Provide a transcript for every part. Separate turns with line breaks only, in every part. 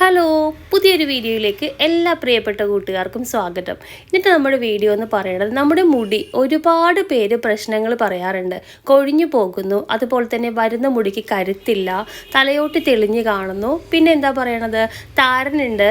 Hello പുതിയൊരു വീഡിയോയിലേക്ക് എല്ലാ പ്രിയപ്പെട്ട കൂട്ടുകാർക്കും സ്വാഗതം. എന്നിട്ട് നമ്മുടെ വീഡിയോ എന്ന് പറയുന്നത് നമ്മുടെ മുടി ഒരുപാട് പേര് പ്രശ്നങ്ങൾ പറയാറുണ്ട്. കൊഴിഞ്ഞു പോകുന്നു അതുപോലെ തന്നെ വരുന്ന മുടിക്ക് കരുത്തില്ല തലയോട്ട് തെളിഞ്ഞു കാണുന്നു. പിന്നെ എന്താ പറയണത്? താരനുണ്ട്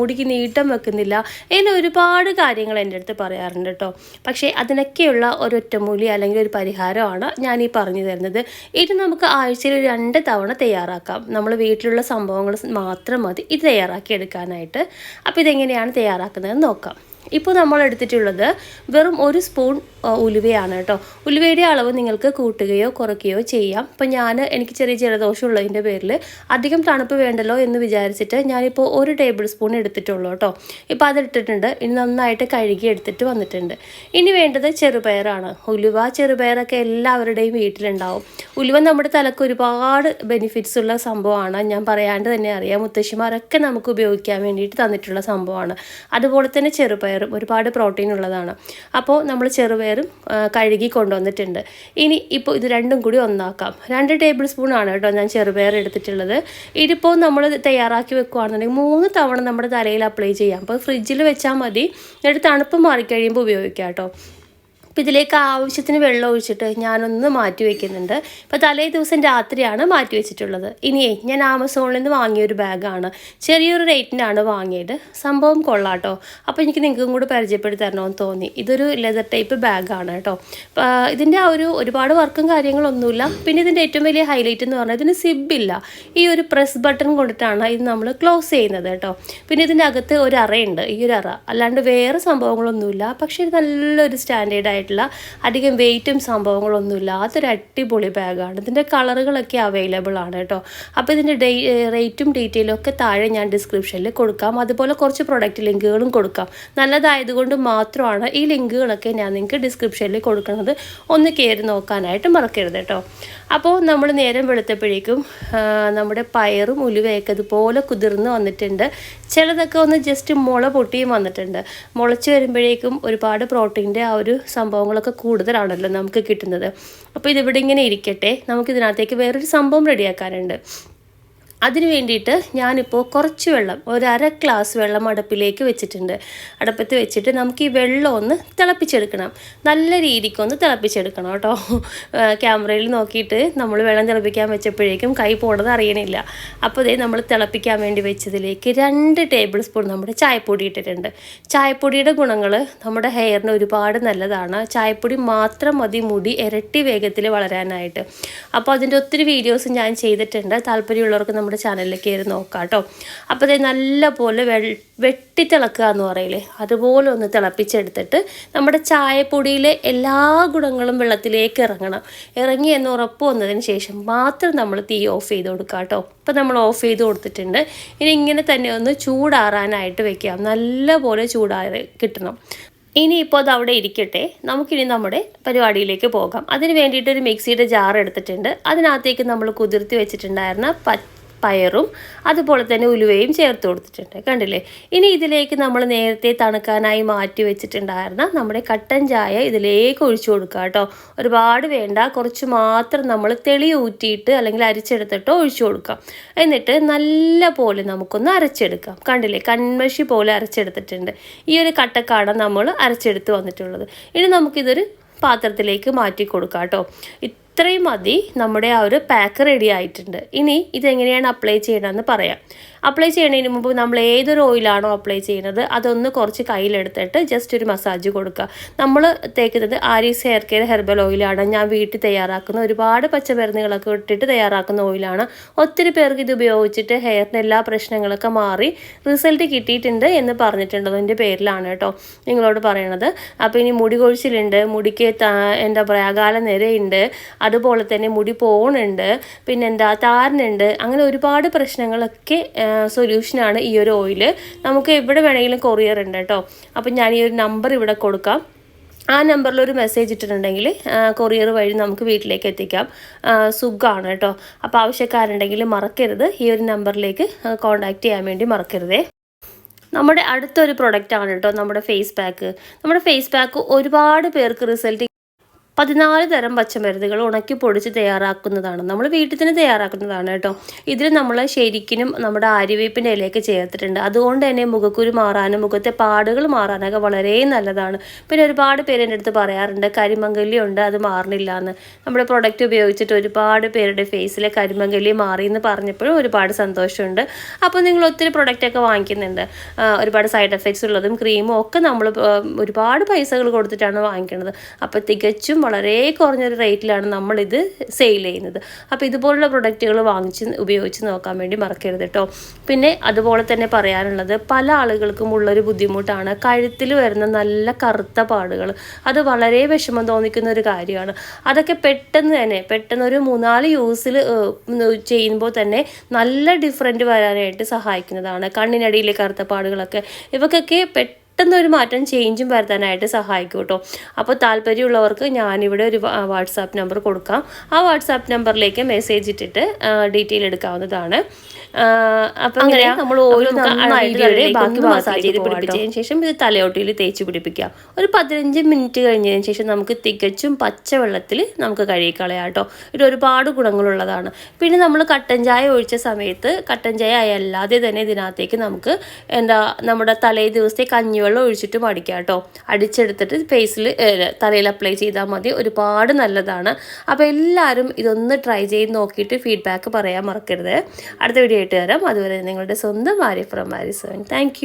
മുടിക്ക് നീട്ടം വെക്കുന്നില്ല. ഇങ്ങനെ ഒരുപാട് കാര്യങ്ങൾ എന്റെ അടുത്ത് പറയാറുണ്ട് കേട്ടോ. പക്ഷേ അതിനൊക്കെയുള്ള ഒരു ഒറ്റമൂലി അല്ലെങ്കിൽ ഒരു പരിഹാരമാണ് ഞാൻ ഈ പറഞ്ഞു തരുന്നത്. ഇത് നമുക്ക് ആഴ്ചയിൽ രണ്ട് തവണ തയ്യാറാക്കാം. നമ്മൾ വീട്ടിലുള്ള സംഭവങ്ങൾ മാത്രം മതി. ഇത് തയ്യാറാക്കി എടുക്കാനായിട്ട്. അപ്പോൾ ഇതെങ്ങനെയാണ് തയ്യാറാക്കുന്നതെന്ന് നോക്കാം. ഇപ്പോൾ നമ്മൾ എടുത്തിട്ടുള്ളത് വെറും ഒരു സ്പൂൺ ഉലുവയാണ് കേട്ടോ. ഉലുവയുടെ അളവ് നിങ്ങൾക്ക് കൂട്ടുകയോ കുറയ്ക്കുകയോ ചെയ്യാം. അപ്പം ഞാൻ എനിക്ക് ചെറിയ ജലദോഷം ഉള്ളതിന്റെ പേരിൽ അധികം തണുപ്പ് വേണ്ടല്ലോ എന്ന് വിചാരിച്ചിട്ട് ഞാനിപ്പോൾ ഒരു ടേബിൾ സ്പൂൺ എടുത്തിട്ടുള്ളൂ കേട്ടോ. ഇപ്പോൾ അതിട്ടിട്ടുണ്ട്. ഇനി നന്നായിട്ട് കഴുകി എടുത്തിട്ട് വന്നിട്ടുണ്ട്. ഇനി വേണ്ടത് ചെറുപയറാണ്. ഉലുവ ചെറുപയറൊക്കെ എല്ലാവരുടെയും വീട്ടിലുണ്ടാവും. ഉലുവ നമ്മുടെ തലക്ക് ഒരുപാട് ബെനിഫിറ്റ്സ് ഉള്ള സംഭവമാണ്. ഞാൻ പറയാണ്ട് തന്നെ അറിയാം. മുത്തശ്ശിമാരൊക്കെ നമുക്ക് ഉപയോഗിക്കാൻ വേണ്ടിയിട്ട് തന്നിട്ടുള്ള സംഭവമാണ്. അതുപോലെ തന്നെ ചെറുപയറും ഒരുപാട് പ്രോട്ടീൻ ഉള്ളതാണ്. അപ്പോൾ നമ്മൾ ചെറുപയറും ആ, കഴുകി കൊണ്ടുവന്നിട്ടുണ്ട്. ഇനി ഇപ്പോൾ ഇത് രണ്ടും കൂടി ഒന്നാക്കാം. രണ്ട് ടേബിൾ സ്പൂൺ ആണ് കേട്ടോ ഞാൻ ചെറുപയർ എടുത്തിട്ടുള്ളത്. ഇതിപ്പോൾ നമ്മൾ തയ്യാറാക്കി വെക്കുകയാണെന്നുണ്ടെങ്കിൽ മൂന്ന് തവണ നമ്മുടെ തലയിൽ അപ്ലൈ ചെയ്യാം. അപ്പോൾ ഫ്രിഡ്ജിൽ വെച്ചാൽ മതി. എന്നിട്ട് തണുപ്പ് മാറിക്കഴിയുമ്പോൾ ഉപയോഗിക്കാം കേട്ടോ. അപ്പോൾ ഇതിലേക്ക് ആവശ്യത്തിന് വെള്ളം ഒഴിച്ചിട്ട് ഞാനൊന്ന് മാറ്റി വയ്ക്കുന്നുണ്ട് ഇപ്പോൾ തലേ ദിവസം രാത്രിയാണ് മാറ്റി വെച്ചിട്ടുള്ളത്. ഇനിയേ ഞാൻ ആമസോണിൽ നിന്ന് വാങ്ങിയ ഒരു ബാഗാണ്. ചെറിയൊരു റേറ്റിനാണ് വാങ്ങിയത്. സംഭവം കൊള്ളാട്ടോ. അപ്പോൾ എനിക്ക് നിങ്ങൾക്കും കൂടെ പരിചയപ്പെടുത്തി തരണമെന്ന് തോന്നി. ഇതൊരു ലെതർ ടൈപ്പ് ബാഗാണ് കേട്ടോ. ഇതിന്റെ ആ ഒരു ഒരുപാട് വർക്കും കാര്യങ്ങളൊന്നുമില്ല. പിന്നെ ഇതിന്റെ ഏറ്റവും വലിയ ഹൈലൈറ്റ് എന്ന് പറഞ്ഞാൽ ഇതിന് സിബില്ല ഈ ഒരു പ്രസ് ബട്ടൺ കൊണ്ടിട്ടാണ് ഇത് നമ്മൾ ക്ലോസ് ചെയ്യുന്നത് കേട്ടോ. പിന്നെ ഇതിന്റെ അകത്ത് ഒരു അറയുണ്ട്. ഈ ഒരു അറ. അല്ലാണ്ട് വേറെ സംഭവങ്ങളൊന്നുമില്ല. പക്ഷേ ഇത് നല്ലൊരു സ്റ്റാൻഡേർഡ് ആയിട്ടുള്ള അധികം വെയിറ്റും സംഭവങ്ങളൊന്നും ഇല്ലാത്തൊരു അടിപൊളി ബാഗാണ് ഇതിന്റെ കളറുകളൊക്കെ അവൈലബിൾ ആണ് കേട്ടോ. അപ്പോൾ ഇതിന്റെ ഡേ റേറ്റും ഡീറ്റെയിലും ഒക്കെ താഴെ ഞാൻ ഡിസ്ക്രിപ്ഷനിൽ കൊടുക്കാം. അതുപോലെ കുറച്ച് പ്രൊഡക്റ്റ് ലിങ്കുകളും കൊടുക്കാം. നല്ലതായതുകൊണ്ട് മാത്രമാണ് ഈ ലിങ്കുകളൊക്കെ ഞാൻ നിങ്ങൾക്ക് ഡിസ്ക്രിപ്ഷനിൽ കൊടുക്കുന്നത്. ഒന്ന് കയറി നോക്കാനായിട്ട് മറക്കരുത് കേട്ടോ. അപ്പോൾ നമ്മൾ നേരം വെളുത്തപ്പോഴേക്കും നമ്മുടെ പയറും ഉലുവയൊക്കെ ഇതുപോലെ കുതിർന്ന് വന്നിട്ടുണ്ട്. ചിലതൊക്കെ ഒന്ന് ജസ്റ്റ് മുള പൊട്ടിയും വന്നിട്ടുണ്ട്. മുളച്ച് വരുമ്പോഴേക്കും ഒരുപാട് പ്രോട്ടീന്റെ ആ ഒരു സംഭവങ്ങളൊക്കെ കൂടുതലാണല്ലോ നമുക്ക് കിട്ടുന്നത്. അപ്പോൾ ഇതിവിടെ ഇങ്ങനെ ഇരിക്കട്ടെ. നമുക്ക് ഇതിനകത്തേക്ക് വേറൊരു സംഭവം റെഡിയാക്കാനുണ്ട്. അതിന് വേണ്ടിയിട്ട് ഞാനിപ്പോൾ കുറച്ച് വെള്ളം ഒരു അര ഗ്ലാസ് വെള്ളം അടുപ്പിലേക്ക് വെച്ചിട്ടുണ്ട്. അടുപ്പത്ത് വെച്ചിട്ട് നമുക്ക് ഈ വെള്ളം ഒന്ന് തിളപ്പിച്ചെടുക്കണം. നല്ല രീതിക്കൊന്ന് തിളപ്പിച്ചെടുക്കണം കേട്ടോ. ക്യാമറയിൽ നോക്കിയിട്ട് നമ്മൾ വെള്ളം തിളപ്പിക്കാൻ വെച്ചപ്പോഴേക്കും കൈ പോണത് അറിയണില്ല. അപ്പോൾ ഇതേ നമ്മൾ തിളപ്പിക്കാൻ വേണ്ടി വെച്ചതിലേക്ക് രണ്ട് ടേബിൾ സ്പൂൺ നമ്മുടെ ചായപ്പൊടി ഇട്ടിട്ടുണ്ട്. ചായപ്പൊടിയുടെ ഗുണങ്ങൾ നമ്മുടെ ഹെയറിന് ഒരുപാട് നല്ലതാണ്. ചായപ്പൊടി മാത്രം മതി മുടി ഇരട്ടി വേഗത്തിൽ വളരാനായിട്ട്. അപ്പോൾ അതിന്റെ ഒത്തിരി വീഡിയോസ് ഞാൻ ചെയ്തിട്ടുണ്ട്. താല്പര്യമുള്ളവർക്ക് നമ്മുടെ ചാനലിലേക്ക് കയറി നോക്കാം കേട്ടോ അപ്പോൾ ഇത് നല്ലപോലെ വെട്ടി തിളക്കുക എന്ന് പറയില്ലേ? അതുപോലെ ഒന്ന് തിളപ്പിച്ചെടുത്തിട്ട് നമ്മുടെ ചായപ്പൊടിയിലെ എല്ലാ ഗുണങ്ങളും വെള്ളത്തിലേക്ക് ഇറങ്ങണം. ഇറങ്ങി എന്ന് ഉറപ്പ് വന്നതിന് ശേഷം മാത്രം നമ്മൾ തീ ഓഫ് ചെയ്ത് കൊടുക്കുക കേട്ടോ ഇപ്പം നമ്മൾ ഓഫ് ചെയ്ത് കൊടുത്തിട്ടുണ്ട്. ഇനി ഇങ്ങനെ തന്നെ ഒന്ന് ചൂടാറാനായിട്ട് വെക്കാം. നല്ലപോലെ ചൂടാറി കിട്ടണം. ഇനിയിപ്പോൾ അത് അവിടെ ഇരിക്കട്ടെ. നമുക്കിനി നമ്മുടെ പരിപാടിയിലേക്ക് പോകാം. അതിന് വേണ്ടിയിട്ട് ഒരു മിക്സിയുടെ ജാർ എടുത്തിട്ടുണ്ട്. അതിനകത്തേക്ക് നമ്മൾ കുതിർത്തി വെച്ചിട്ടുണ്ടായിരുന്ന പ പയറും അതുപോലെ തന്നെ ഉലുവയും ചേർത്ത് കൊടുത്തിട്ടുണ്ട്. കണ്ടില്ലേ? ഇനി ഇതിലേക്ക് നമ്മൾ നേരത്തെ തണുക്കാനായി മാറ്റി വെച്ചിട്ടുണ്ടായിരുന്ന നമ്മുടെ കട്ടൻ ചായ ഇതിലേക്ക് ഒഴിച്ചു കൊടുക്കുക കേട്ടോ. ഒരുപാട് വേണ്ട കുറച്ച് മാത്രം നമ്മൾ തെളി ഊറ്റിയിട്ട് അല്ലെങ്കിൽ അരിച്ചെടുത്തിട്ടോ ഒഴിച്ചു കൊടുക്കാം. എന്നിട്ട് നല്ല പോലെ നമുക്കൊന്ന് അരച്ചെടുക്കാം. കണ്ടില്ലേ? കൺമഷി പോലെ അരച്ചെടുത്തിട്ടുണ്ട്. ഈ ഒരു കട്ടക്കാണ് നമ്മൾ അരച്ചെടുത്ത് വന്നിട്ടുള്ളത്. ഇനി നമുക്കിതൊരു പാത്രത്തിലേക്ക് മാറ്റി കൊടുക്കാം കേട്ടോ. ഇത്രയും മതി നമ്മുടെ ആ ഒരു പാക്ക് റെഡി ആയിട്ടുണ്ട്. ഇനി ഇതെങ്ങനെയാണ് അപ്ലൈ ചെയ്യണമെന്ന് പറയാം. അപ്ലൈ ചെയ്യുന്നതിന് മുമ്പ് നമ്മൾ ഏതൊരു ഓയിലാണോ അപ്ലൈ ചെയ്യുന്നത് അതൊന്ന് കുറച്ച് കയ്യിലെടുത്തിട്ട് ജസ്റ്റ് ഒരു മസാജ് കൊടുക്കുക നമ്മൾ തേക്കുന്നത് ആരീസ് ഹെയർ കെയർ ഹെർബൽ ഓയിലാണ് ഞാൻ വീട്ടിൽ തയ്യാറാക്കുന്ന ഒരുപാട് പച്ചമരുന്നുകളൊക്കെ ഇട്ടിട്ട് തയ്യാറാക്കുന്ന ഓയിലാണ് ഒത്തിരി പേർക്ക് ഇത് ഉപയോഗിച്ചിട്ട് ഹെയറിന്റെ എല്ലാ പ്രശ്നങ്ങളൊക്കെ മാറി റിസൾട്ട് കിട്ടിയിട്ടുണ്ട് എന്ന് പറഞ്ഞിട്ടുണ്ട് അതിന്റെ പേരിലാണ് കേട്ടോ നിങ്ങളോട് പറയണത്. അപ്പോൾ ഇനി മുടി കൊഴിച്ചിലുണ്ട് മുടിക്ക് എന്താ പറയുക അകാല നിരയുണ്ട് അതുപോലെ തന്നെ മുടി പോണുണ്ട് പിന്നെന്താ താരനുണ്ട് അങ്ങനെ ഒരുപാട് പ്രശ്നങ്ങളൊക്കെ സൊല്യൂഷനാണ് ഈ ഒരു ഓയിൽ നമുക്ക് എവിടെ വേണമെങ്കിലും കൊറിയർ ഉണ്ട് കേട്ടോ അപ്പം ഞാൻ ഈ ഒരു നമ്പർ ഇവിടെ കൊടുക്കാം. ആ നമ്പറിൽ ഒരു മെസ്സേജ് ഇട്ടിട്ടുണ്ടെങ്കിൽ കൊറിയർ വഴി നമുക്ക് വീട്ടിലേക്ക് എത്തിക്കാം. സുഖമാണ് കേട്ടോ അപ്പോൾ ആവശ്യക്കാരുണ്ടെങ്കിൽ മറക്കരുത്. ഈ ഒരു നമ്പറിലേക്ക് കോൺടാക്റ്റ് ചെയ്യാൻ വേണ്ടി മറക്കരുതേ. നമ്മുടെ അടുത്തൊരു പ്രൊഡക്റ്റാണ് കേട്ടോ നമ്മുടെ ഫേസ് പാക്ക് നമ്മുടെ ഫേസ് പാക്ക് ഒരുപാട് പേർക്ക് റിസൾട്ട് പതിനാല് തരം പച്ചമരുന്നുകൾ ഉണക്കി പൊടിച്ച് തയ്യാറാക്കുന്നതാണ്. നമ്മൾ വീട്ടിൽ തന്നെ തയ്യാറാക്കുന്നതാണ് കേട്ടോ. ഇതിൽ നമ്മൾ ശരിക്കിനും നമ്മുടെ ആര്യവേപ്പിന്റെ ഇലയൊക്കെ ചേർത്തിട്ടുണ്ട്. അതുകൊണ്ട് തന്നെ മുഖക്കുരു മാറാനും മുഖത്തെ പാടുകൾ മാറാനൊക്കെ വളരെ നല്ലതാണ്. പിന്നെ ഒരുപാട് പേര് എന്റെ അടുത്ത് പറയാറുണ്ട് കരിമങ്കല്ലി ഉണ്ട് അത് മാറണില്ല എന്ന് നമ്മുടെ പ്രൊഡക്റ്റ് ഉപയോഗിച്ചിട്ട് ഒരുപാട് പേരുടെ ഫേസിലെ കരിമങ്കല്ലി മാറി എന്ന് പറഞ്ഞപ്പോഴും ഒരുപാട് സന്തോഷമുണ്ട്. അപ്പോൾ നിങ്ങൾ ഒത്തിരി പ്രൊഡക്റ്റൊക്കെ വാങ്ങിക്കുന്നുണ്ട്. ഒരുപാട് സൈഡ് എഫക്ട്സ് ഉള്ളതും ക്രീമും ഒക്കെ നമ്മൾ ഒരുപാട് പൈസകൾ കൊടുത്തിട്ടാണ് വാങ്ങിക്കുന്നത് അപ്പോൾ തികച്ചും വളരെ കുറഞ്ഞൊരു റേറ്റിലാണ് നമ്മളിത് സെയിൽ ചെയ്യുന്നത്. അപ്പോൾ ഇതുപോലുള്ള പ്രൊഡക്റ്റുകൾ വാങ്ങിച്ച് ഉപയോഗിച്ച് നോക്കാൻ വേണ്ടി മറക്കരുത് കേട്ടോ പിന്നെ അതുപോലെ തന്നെ പറയാനുള്ളത് പല ആളുകൾക്കും ഉള്ളൊരു ബുദ്ധിമുട്ടാണ് കഴുത്തിൽ വരുന്ന നല്ല കറുത്ത പാടുകൾ. അത് വളരെ വിഷമം തോന്നിക്കുന്ന ഒരു കാര്യമാണ്. അതൊക്കെ പെട്ടെന്ന് തന്നെ പെട്ടെന്ന് ഒരു മൂന്നാൽ യൂസിൽ ചെയ്യുമ്പോൾ തന്നെ നല്ല ഡിഫറന്റ് വരാനായിട്ട് സഹായിക്കുന്നതാണ്. കണ്ണിനടിയിലെ കറുത്ത പാടുകളൊക്കെ. ഇവക്കൊക്കെ പെട്ടെന്ന് പെട്ടെന്ന് ഒരു മാറ്റം ചേഞ്ചും വരുത്താനായിട്ട് സഹായിക്കും കേട്ടോ അപ്പോൾ താല്പര്യമുള്ളവർക്ക് ഞാനിവിടെ ഒരു വാട്സാപ്പ് നമ്പർ കൊടുക്കാം. ആ വാട്സാപ്പ് നമ്പറിലേക്ക് മെസ്സേജ് ഇട്ടിട്ട് ഡീറ്റെയിൽ എടുക്കാവുന്നതാണ്. അപ്പം അങ്ങനെ നമ്മൾ ഓരോ ബാക്കി മസാജ് ചെയ്ത് പിടിപ്പിച്ചതിന് ശേഷം ഇത് തലയോട്ടിയിൽ തേച്ച് പിടിപ്പിക്കാം. ഒരു പതിനഞ്ച് മിനിറ്റ് കഴിഞ്ഞതിന് ശേഷം നമുക്ക് തികച്ചും പച്ചവെള്ളത്തിൽ നമുക്ക് കഴുകിക്കളയാം കേട്ടോ ഇത് ഒരുപാട് ഗുണങ്ങളുള്ളതാണ്. പിന്നെ നമ്മൾ കട്ടൻ ചായ ഒഴിച്ച സമയത്ത് കട്ടൻ ചായ അല്ലാതെ തന്നെ ഇതിനകത്തേക്ക് നമുക്ക് എന്താ നമ്മുടെ തലേ ദിവസത്തെ കഞ്ഞിവെള്ളം ഒഴിച്ചിട്ട് മടിക്കാം കേട്ടോ. അടിച്ചെടുത്തിട്ട് ഫേസിൽ തലയിൽ അപ്ലൈ ചെയ്താൽ മതി. ഒരുപാട് നല്ലതാണ്. അപ്പോൾ എല്ലാവരും ഇതൊന്ന് ട്രൈ ചെയ്ത് നോക്കിയിട്ട് ഫീഡ്ബാക്ക് പറയാൻ മറക്കരുത്. അടുത്ത വീഡിയോ ആയിട്ട് വരാം. അതുവരെ നിങ്ങളുടെ സ്വന്തം Arya from Arya seven thank